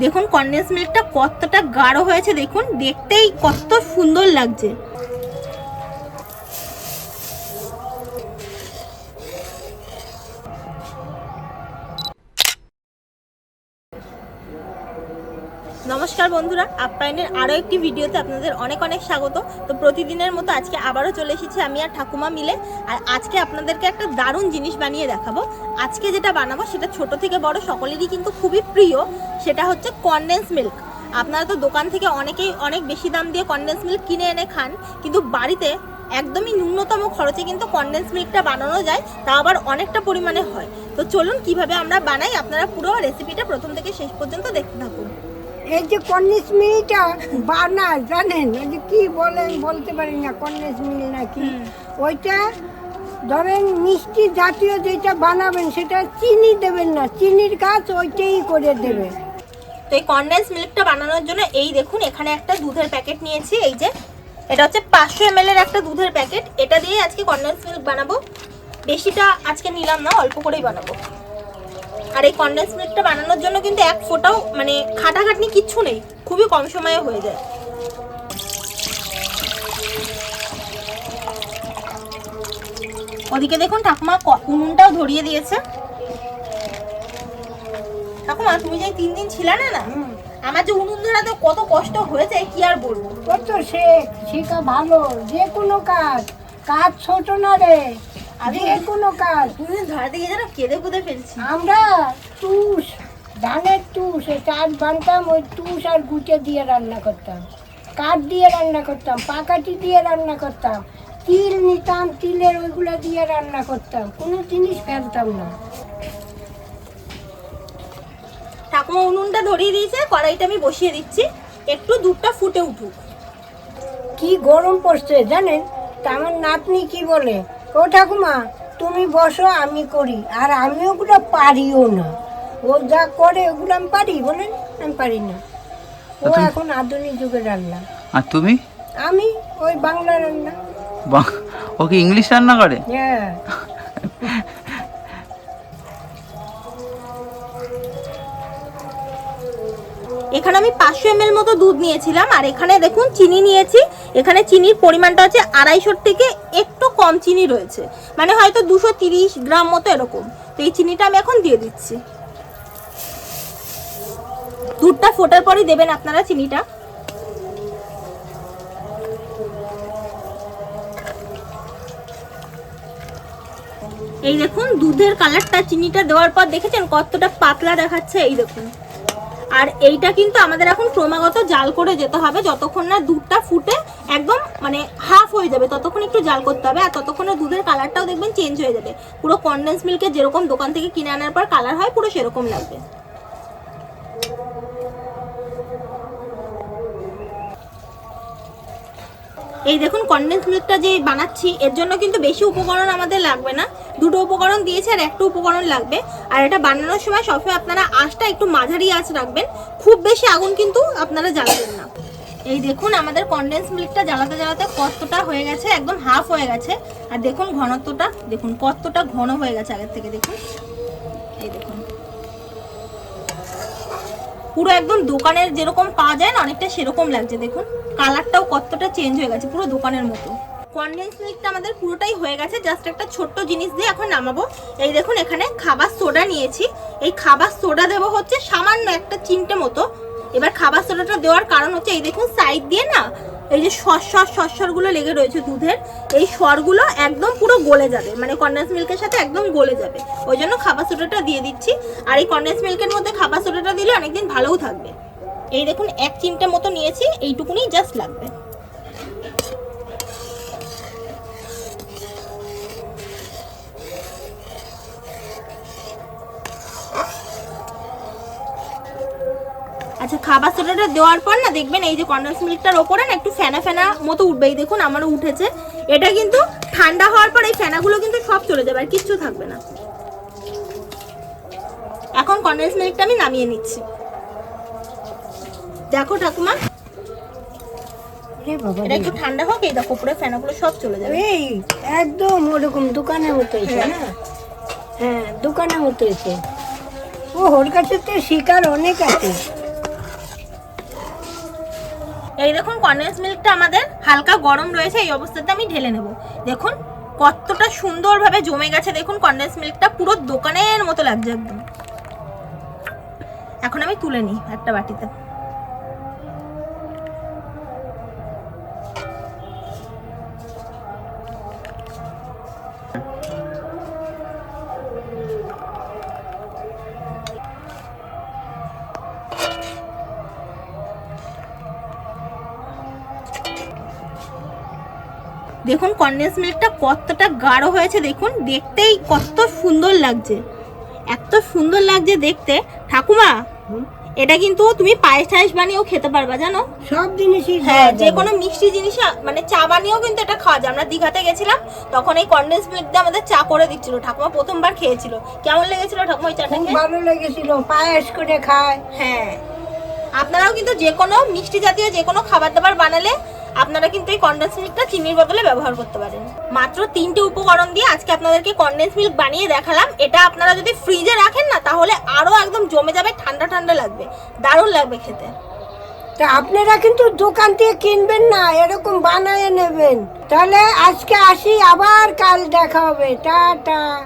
দেখুন কন্ডেন্স মিল্কটা কতটা গাঢ় হয়েছে দেখুন দেখতেই কত সুন্দর লাগছে। নমস্কার বন্ধুরা আপ্যায়নের আরও একটি ভিডিওতে আপনাদের অনেক অনেক স্বাগত। তো প্রতিদিনের মতো আজকে আবারও চলে এসেছি আমি আর ঠাকুমা মিলে, আর আজকে আপনাদেরকে একটা দারুণ জিনিস বানিয়ে দেখাবো। আজকে যেটা বানাবো সেটা ছোট থেকে বড় সকলেরই কিন্তু খুবই প্রিয়, সেটা হচ্ছে কনডেন্স মিল্ক আপনারা তো দোকান থেকে অনেকেই অনেক বেশি দাম দিয়ে কনডেন্স মিল্ক কিনে এনে খান, কিন্তু বাড়িতে একদমই ন্যূনতম খরচে কিন্তু কনডেন্স মিল্কটা বানানো যায়, তা আবার অনেকটা পরিমাণে হয়। তো চলুন কীভাবে আমরা বানাই, আপনারা পুরো রেসিপিটা প্রথম থেকে শেষ পর্যন্ত দেখতে থাকুন। এই যে কন্যাস মিলটা বানায় জানেন? ওই যে কি বলেন বলতে পারি না কন্যাস মিল নাকি। ওইটা ধরেন মিষ্টি জাতীয় যেটা বানাবেন সেটা চিনি দেবেন না। চিনির গাছ ওইটাই করে দেবে। তো এই কনডেন্স মিল্কটা বানানোর জন্য এই দেখুন এখানে একটা দুধের প্যাকেট নিয়েছি এই যে। এটা হচ্ছে পাঁচশো এম এর একটা দুধের প্যাকেট। এটা দিয়ে আজকে কনডেন্স মিল্ক বানাবো। বেশিটা আজকে নিলাম না অল্প করেই বানাবো। আর এই কনডেন্স মিল্কটা বানানোর জন্য কিন্তু এক ফোটাও মানে খাটাখাটনি কিচ্ছু নেই খুবই কম সময়ে হয়ে যায়। ওদিকে দেখুন ঠাকুমা উনুনটাও ধরিয়ে দিয়েছে। ঠাকুমা তুমি যে তিন দিন ছিলে না না। আমার যে উনুন ধরাতে কত কষ্ট হয়েছে কি আর বলব? কত শেখ শেখা ভালো যে কোনো কাজ কাজ ছোট না রে। আমি- যে কোনো কাজ। উনুন ধরাতে গিয়ে যেন কেঁদে কুদে ফেলছি আমরা তুষ ধানের তুষ চাল বানতাম ওই তুষ আর গুটে দিয়ে রান্না করতাম। কাঠ দিয়ে রান্না করতাম পাকাটি দিয়ে রান্না করতাম তিল নিতাম তিলের ওইগুলো দিয়ে রান্না করতাম কোনো জিনিস ফেলতাম না। ঠাকুমা উনুনটা ধরিয়ে দিয়েছে কড়াইটা আমি বসিয়ে দিচ্ছি একটু দুধটা ফুটে উঠুক। কি গরম পড়ছে জানেন? তা আমার নাতনি কি বলে? ও ঠাকুমা তুমি বসো আমি করি। আর আমি ওগুলো পারিও না। ও যা করে ওগুলো আমি পারি? বলেন আমি পারি না। ও এখন আধুনিক যুগের রান্না। আর তুমি? আমি ওই বাংলা রান্না। ও কি ইংলিশ রান্না করে? হ্যাঁ। এখানে আমি পাঁচশো এম মতো দুধ নিয়েছিলাম, আর এখানে দেখুন চিনি নিয়েছি। এখানে চিনির পরিমাণটা হচ্ছে আড়াইশোর থেকে একটু কম চিনি রয়েছে। মানে হয়তো দুশো তিরিশ গ্রাম মতো এরকম। তো এই চিনিটা আমি এখন দিয়ে দিচ্ছি। দুধটা ফোটার পরই দেবেন আপনারা চিনিটা। এই দেখুন, দুধের কালারটা চিনিটা দেওয়ার পর দেখেছেন কতটা পাতলা দেখাচ্ছে? এই দেখুন। আর এইটা কিন্তু আমাদের এখন ক্রমাগত জাল করে যেতে হবে, যতক্ষণ না দুধটা ফুটে একদম মানে হাফ হয়ে যাবে, ততক্ষণ একটু জাল করতে হবে আর ততক্ষণে দুধের কালারটাও দেখবেন চেঞ্জ হয়ে যাবে। পুরো কনডেন্স মিল্কের যেরকম দোকান থেকে কিনে আনার পর কালার হয়, পুরো সেরকম লাগবে। এই দেখুন কনডেন্স মিল্কটা যে বানাচ্ছি, এর জন্য কিন্তু বেশি উপকরণ আমাদের লাগবে না। দুটো উপকরণ দিয়েছে আর একটা উপকরণ লাগবে। আর এটা বানানোর সময় সবসময় আপনারা আঁচটা একটু মাঝারি আঁচ রাখবেন। খুব বেশি আগুন কিন্তু আপনারা জ্বালাবেন না। এই দেখুন, আমাদের কনডেন্স মিল্কটা জ্বালাতে জ্বালাতে কতটা হয়ে গেছে? একদম হাফ হয়ে গেছে। আর দেখুন ঘনত্বটা, দেখুন কতটা ঘন হয়ে গেছে আগের থেকে, দেখুন। এই দেখুন। পুরো একদম দোকানের যেরকম পাওয়া যায় না, অনেকটা সেরকম লাগছে, দেখুন। কালারটাও কতটা চেঞ্জ হয়ে গেছে পুরো দোকানের মতো। কনডেন্স মিল্কটা আমাদের পুরোটাই হয়ে গেছে জাস্ট একটা ছোট্ট জিনিস দিয়ে এখন নামাবো। এই দেখুন, এখানে খাবার সোডা নিয়েছি। এই খাবার সোডা দেবো হচ্ছে সামান্য একটা চিমটে মতো। এবার খাবার সোডাটা দেওয়ার কারণ হচ্ছে, এই দেখুন সাইড দিয়ে না এই যে সরসর সরসরগুলো লেগে রয়েছে দুধের, এই সরগুলো একদম পুরো গলে যাবে মানে কন্ডেন্স মিল্কের সাথে একদম গলে যাবে। ওই জন্য খাবার সোডাটা দিয়ে দিচ্ছি, আর এই কন্ডেন্স মিল্কের মধ্যে খাবার সোডাটা দিলে অনেকদিন ভালোও থাকবে। এই দেখুন, এক চিমটা মতো নিয়েছি, এইটুকুনি জাস্ট লাগবে। আচ্ছা খাবার সোডাটা দেওয়ার পর না দেখবেন এই যে কন্ডেন্স মিল্কটার ওপরে না একটু ফেনা ফেনা মতো উঠবে এই দেখুন আমারও উঠেছে। এটা কিন্তু ঠান্ডা হওয়ার পর এই ফেনাগুলো কিন্তু সব চলে যাবে আর কিচ্ছু থাকবে না। এখন কন্ডেন্স মিল্কটা আমি নামিয়ে নিচ্ছি। দেখো ঠাকুমা। এটা একটু ঠান্ডা হোক এই দেখো পুরো ফেনাগুলো সব চলে যাবে। এই একদম ওরকম দোকানের মতো হয়েছে। না হ্যাঁ দোকানের মতো ও ওর কাছে তো শিকার অনেক আছে। এই দেখুন কনডেন্স মিল্কটা আমাদের হালকা গরম রয়েছে, এই অবস্থাতে আমি ঢেলে নেব। দেখুন কতটা সুন্দরভাবে জমে গেছে, দেখুন কনডেন্স মিল্কটা পুরো দোকানের মতো লাগছে একদম। এখন আমি তুলে নিই একটা বাটিতে। দেখুন কনডেন্স মিল্কটা কতটা গাঢ় হয়েছে দেখুন। দেখতেই কত সুন্দর লাগছে। এত সুন্দর লাগছে দেখতে। ঠাকুমা এটা কিন্তু তুমি পায়েস টায়েস বানিয়েও খেতে পারবা জানো? সব জিনিসই হ্যাঁ যে কোনো মিষ্টি জিনিস মানে চা বানিয়েও কিন্তু এটা খাওয়া যায়। আমরা দীঘাতে গেছিলাম তখন এই কনডেন্স মিল্ক দিয়ে আমাদের চা করে দিচ্ছিল। ঠাকুমা প্রথমবার খেয়েছিল। কেমন লেগেছিল ঠাকুমা ওই চাটা? ভালো লেগেছিল পায়েস করে খায়। হ্যাঁ। আপনারাও কিন্তু যে কোনো মিষ্টি জাতীয় যে কোনো খাবার দাবার বানালে আপনারা কিন্তু এই কনডেন্স মিল্কটা চিনির বদলে ব্যবহার করতে পারেন। মাত্র তিনটে উপকরণ দিয়ে আজকে আপনাদেরকে কন্ডেন্স মিল্ক বানিয়ে দেখালাম। এটা আপনারা যদি ফ্রিজে রাখেন না, তাহলে আরও একদম জমে যাবে, ঠান্ডা ঠান্ডা লাগবে, দারুণ লাগবে খেতে। তা আপনারা কিন্তু দোকান থেকে কিনবেন না, এরকম বানায় নেবেন। তাহলে আজকে আসি, আবার কাল দেখা হবে। টাটা।